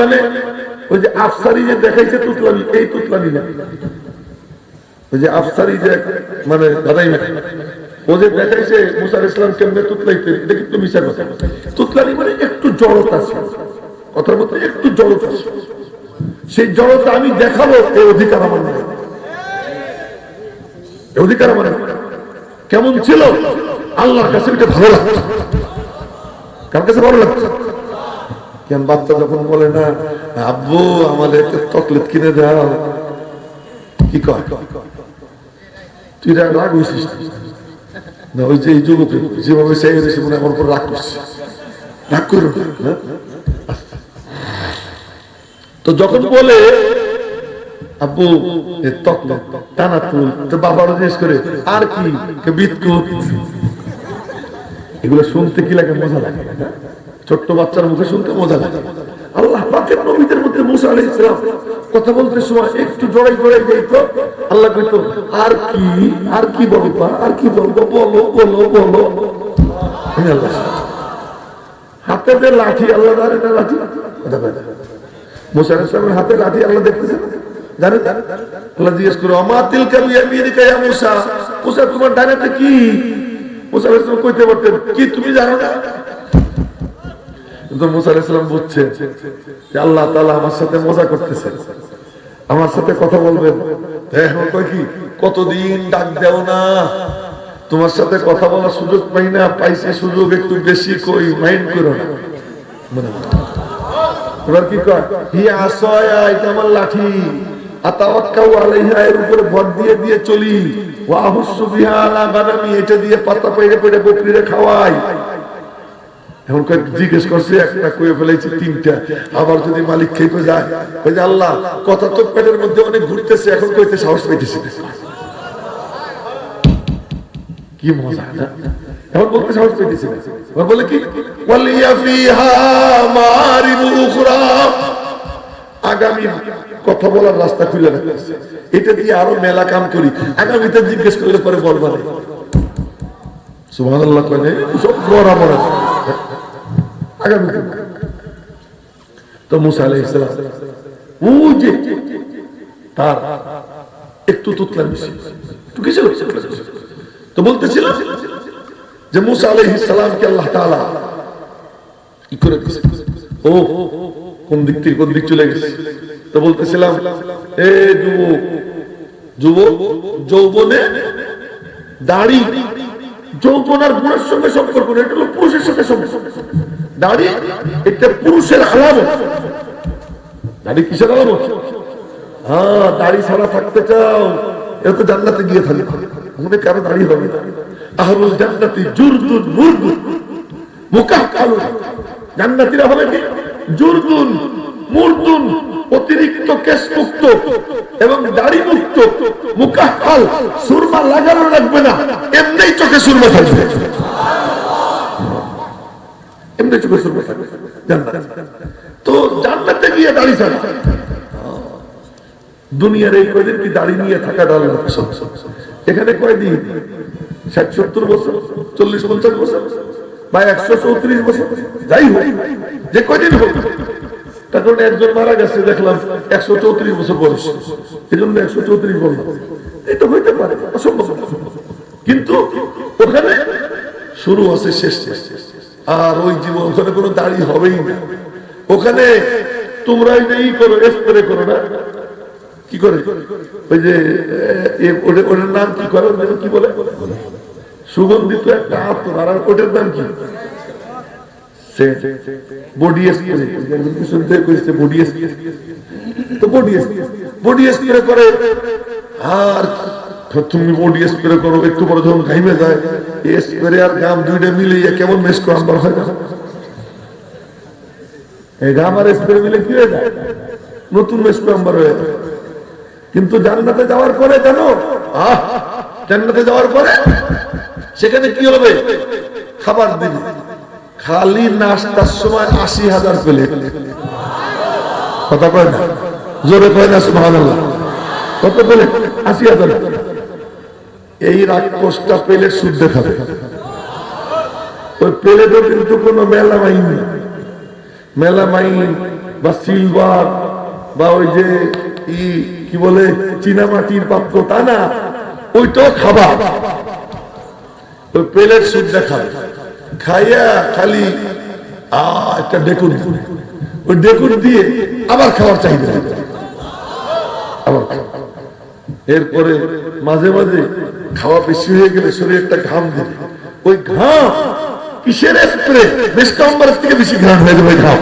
মানে? ওই যে আফসারি যে দেখাইছে এই না। ওই যে আফসারি যে মানে গাদাই না ও যে দেখাইছে মুসার ইসলাম কেমনে তুতলাইতে কথা। মানে একটু জড়তা আছে। কথার মধ্যে একটু জড়তা আছে। সেই জড়তা আমি দেখাবো এই অধিকার আমার নাই। অধিকার আমার কেমন ছিল? আল্লাহর কাছে এটা ভালো লাগছে। কার কাছে ভালো লাগছে? বাচ্চা যখন বলে না, আব্বু আমাদের চকলেট কিনে দাও। কি কয়? তুই রাগ হয়েছিস না, ওই যে এই যুবক যেভাবে সেই হয়েছে মনে আমার উপর রাগ করছে। রাগ করো? তো যখন বলে, আব্বু, এ চকলেট টানা তুল তো বাবারও জিজ্ঞেস করে, আর কি? কে বিদ্যুৎ এগুলো শুনতে কি লাগে, মজা লাগে, না? ছোট্ট বাচ্চার মুখে শুনতে মজা লাগে। আল্লাহ পাকের নবীদের মধ্যে মুসা আলাইহিস সালাম কথা বলতে সময় একটু জড়াই জড়াই যাইত। আল্লাহ কইতো, আর কি আর কি বলবা আর কি বলব বলো বলো বলো আল্লাহ। হাতে যে লাঠি, আল্লাহ না লাঠি। মুসা আলাইহিস সালামের হাতে লাঠি আল্লাহ দেখতেছেন? জানেন আল্লাহ জিজ্ঞেস করো আমাতিল আমিরিকা ইয়া মুসা? মুসা, তোমার কি? মুসা আলাইহিস সালাম কইতে পারতেন কি তুমি জানো না? কিন্তু যে আল্লাহ তাআলা আমার সাথে মজা করতেছে। আমার সাথে কথা বলবেন কতদিন ডাক দেও না। তোমার সাথে কথা বলার সুযোগ পাই না, পাইছি সুযোগ একটু বেশি কই মাইন্ড করো না। এবার কি কয়? হি আমার লাঠি। আতাওয়াক্কাউ এর উপরে দিয়ে দিয়ে চলি। এটা দিয়ে পাতা খাওয়াই। এখন কয়েক জিজ্ঞেস করছে, একটা কয়ে ফেলেছি তিনটা। আবার যদি মালিক খেপে যায় ওই যে আল্লাহ, কথা তো পেটের মধ্যে অনেক ঘুরতেছে, এখন কইতে সাহস পাইতেছে কি মজা, না? এখন বলতে সাহস পাইতেছে না। বলে কি? ওয়ালিয়া ফিহা মারিবু উখরা। আগামী কথা বলার রাস্তা খুলে রাখতেছে। এটা দিয়ে আরও মেলা কাম করি। আগামীতে জিজ্ঞেস করলে পরে বলবা সুবহানাল্লাহ কয় সব বড় বড় আগামী তো মুসা আলাইহিস সালাম, ওই যে তার একটু তুতলা বেশি। একটু কিসে তো বলতেছিল যে মুসা আলাইহিস সালামকে আল্লাহ তাআলা কি করে দিয়েছে ও, কোন দিক থেকে কোন দিক চলে গেছে? তো বলতেছিলাম, এ যুবক যুবক, যৌবনে দাড়ি যৌবন আর গুণের সঙ্গে সম্পর্ক নেই, এটা হলো পুরুষের সাথে সম্পর্ক। দাড়ি, এটা পুরুষের আলামত। দাড়ি কিসের আলামত? হ্যাঁ দাড়ি ছাড়া থাকতে চাও এ তো জান্নাতে গিয়ে থাকবে। মনে কারও দাড়ি হবে? না আহরুল জান্নাতি জুরদুন মুরদুন মুকাহকালুন জান্নাতীরা হবে কি? জুরদুন মুরদুন। অতিরিক্ত কেশ মুক্ত এবং দাড়ি মুক্ত মুকাহকাল সুরমা লাগানো লাগবে না। এমনি চোখে সুরমা থাকবে। এমনি চোখে সুরমা থাকবে। তো গিয়ে দাড়ি ছাড়া। দুনিয়ার এই কয়দিন কি দাড়ি নিয়ে থাকা আল্লাহর এখানে কয়দিন? ষাট বছর, চল্লিশ, পঞ্চাশ বছর? বা একশো চৌত্রিশ বছর? যাই হোক, যে কয়দিন হোক তার একজন মারা গেছে, দেখলাম একশো চৌত্রিশ বছর বয়স। এই জন্য একশো চৌত্রিশ বললাম এই তো হইতে পারে, অসম্ভব। কিন্তু ওখানে শুরু আছে, শেষ শেষ আর ওই জীবন ওখানে কোনো দাড়ি হবেই না। ওখানে তোমরা এই করো স্প্রে করো না। কি করে? ওই যে ওটা- ওটার নাম কি করে? কি বলে? সুগন্ধিত একটা আতর আর ওটার নাম কি? বডি স্প্রে শুনতে করেছে বডি স্প্রে তো বডি বডি স্প্রে করে, আর তুমি করো, একটু পরে যখন ঘাইমে যায় আর গাম দুইটা কেমন হয় এই গাম আর মিলে কি হয়ে যায়? নতুন মেস করাম্বার হয়ে কিন্তু জান্নাতে যাওয়ার পরে জানো, আহ, জান্নাতে যাওয়ার পরে সেখানে কি হবে? খাবার দিবে। খালি নাস্তার সময় আশি হাজার পেলে কথা কয় না? জোরে কয় না, সুবহানাল্লাহ? কত পেলে আশি হাজার। এই রাক্ষসটা পেলে শুদ্ধ খাবে ওই পেলেটও কিন্তু কোনো মেলা মাইন নেই। মেলা মাইন বা সিলভার বা ওই যে ই, কি বলে, চীনামাটির পাত্র, তা না। ওইটাও খাবা ওই প্লেট সুদ্ধা খাবে খাইয়া খালি একটা ডেকুর ওই ডেকুর দিয়ে আবার খাওয়ার চাহিদা। এরপরে মাঝে মাঝে খাওয়া বেশি হয়ে গেলে শরীরটা ঘাম দিবে। ওই ঘাম কিসের স্প্রে বেশ কম্বার থেকে বেশি ঘাম হয়ে যাবে ঘাম।